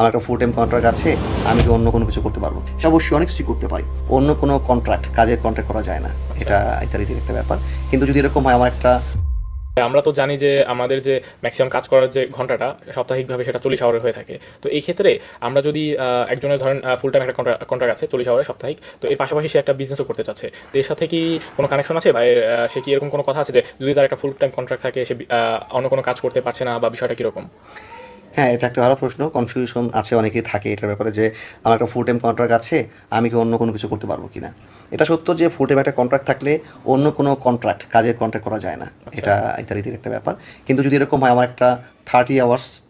আমার একটা full time contract আছে, আমি কি অন্য কোনো কিছু করতে পারব? সে অবশ্যই অনেক কিছু করতে পারি। অন্য কোনো কন্ট্রাক্ট কাজের কন্ট্রাক্ট করা যায় না। এটা ইত্যাদির একটা ব্যাপার। কিন্তু যদি এরকম হয়, আমার একটা আমরা তো জানি যে আমাদের যে ম্যাক্সিমাম কাজ করার যে ঘন্টাটা, সাপ্তাহিকভাবে সেটা চল্লিশ আওয়ারের হয়ে থাকে। তো এই ক্ষেত্রে আমরা যদি একজনের ধরেন ফুল টাইম একটা কন্ট্রাক্ট আছে চল্লিশ আওয়ারের সাপ্তাহিক, তো এর পাশাপাশি সে একটা বিজনেসও করতে চাচ্ছে। তো এর সাথে কি কোনো কানেকশন আছে? বা সে কি এরকম কোনো কথা আছে যে যদি তার একটা ফুল টাইম কন্ট্রাক্ট থাকে, সে অন্য কোনো কাজ করতে পারছে না বা বিষয়টা কীরকম? হ্যাঁ এটা একটা ভালো প্রশ্ন। কনফিউশন আছে অনেকেই থাকে এটার ব্যাপারে যে আমার একটা ফুল টাইম কন্ট্রাক্ট আছে আমি কি অন্য কোনো কিছু করতে পারব কিনা? এটা সত্য যে ফুল টাইম একটা কন্ট্রাক্ট থাকলে অন্য কোনো কন্ট্রাক্ট কাজের কন্ট্রাক্ট করা যায় না। এটা ইত্যাদির একটা ব্যাপার। কিন্তু যদি এরকম হয় আমার একটা থার্টি আওয়ার্স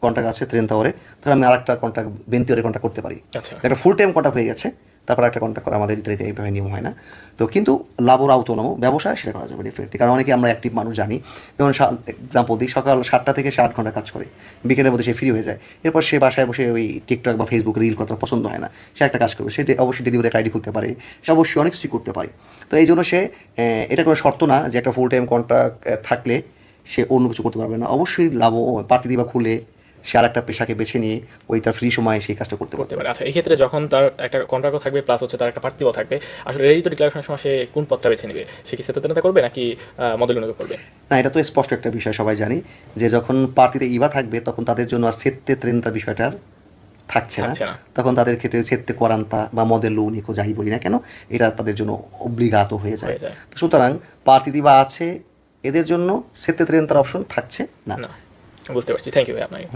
কন্ট্রাক্ট আছে ট্রেন টাওয়ারে তাহলে আমি আর একটা কন্ট্রাক্ট বেন্তি কন্ট্রাক্ট করতে পারি। আচ্ছা। একটা ফুল টাইম কন্ট্রাক্ট হয়ে গেছে তারপর একটা কন্ট্যাক্ট করা আমাদের ইত্যাদিতে এইভাবে নিয়ম হয় না। তো কিন্তু লাভর আওতনম ব্যবসা সেটা করা যাবে ডেফিনেটলি কারণ অনেকে আমরা অ্যাক্টিভ মানুষ জানি। যেমন এক্সাম্পল দিই, সকাল সাতটা থেকে সে আট ঘণ্টা কাজ করে। বিকেলের মধ্যে সে ফ্রি হয়ে যায়। এরপর সে বাসায় বসে ওই টিকটক বা ফেসবুক রিল করা পছন্দ হয় না। সে একটা কাজ করবে। সে অবশ্যই ডেলিভারি আইডি খুলতে পারে। সে অবশ্যই অনেক কিছু করতে পারে। তো এই জন্য সে এটা কোনো শর্ত না যে একটা ফুল টাইম কন্ট্রাক্ট থাকলে সে অন্য কিছু করতে পারবে না। অবশ্যই লাভ পার্টি দিবা খুলে সে আর একটা পেশাকে বেছে নিয়ে ওই তার ফ্রি সময়ে সেই কাজটা করতে পারবে। করতে পারে। আচ্ছা এই ক্ষেত্রে যখন তার একটা কন্ট্রাক্টও থাকবে প্লাস হচ্ছে তার একটা প্রার্থীও থাকবে আসলে এই তো ডিক্লারেশনের সময় সে কোন পথটা বেছে নেবে? সে কি সেটা করবে নাকি মডেল অনুযায়ী করবে? না এটা তো স্পষ্ট একটা বিষয় সবাই জানি যে যখন পার্টিতে ইভা থাকবে তখন তাদের জন্য আর সেত্তে ত্রেন্তার বিষয়টা থাকছে না। তখন তাদের ক্ষেত্রে সেত্তে করান্তা বা মদের লৌনিকও যাই বলি না কেন এটা তাদের জন্য অব্লিগাত হয়ে যায়। সুতরাং পার্টি দিবা আছে এদের জন্য সেত্তে ত্রেন্তার অপশন থাকছে না। না। বুঝতে পারছি থ্যাংক ইউ ভাই আপনাকে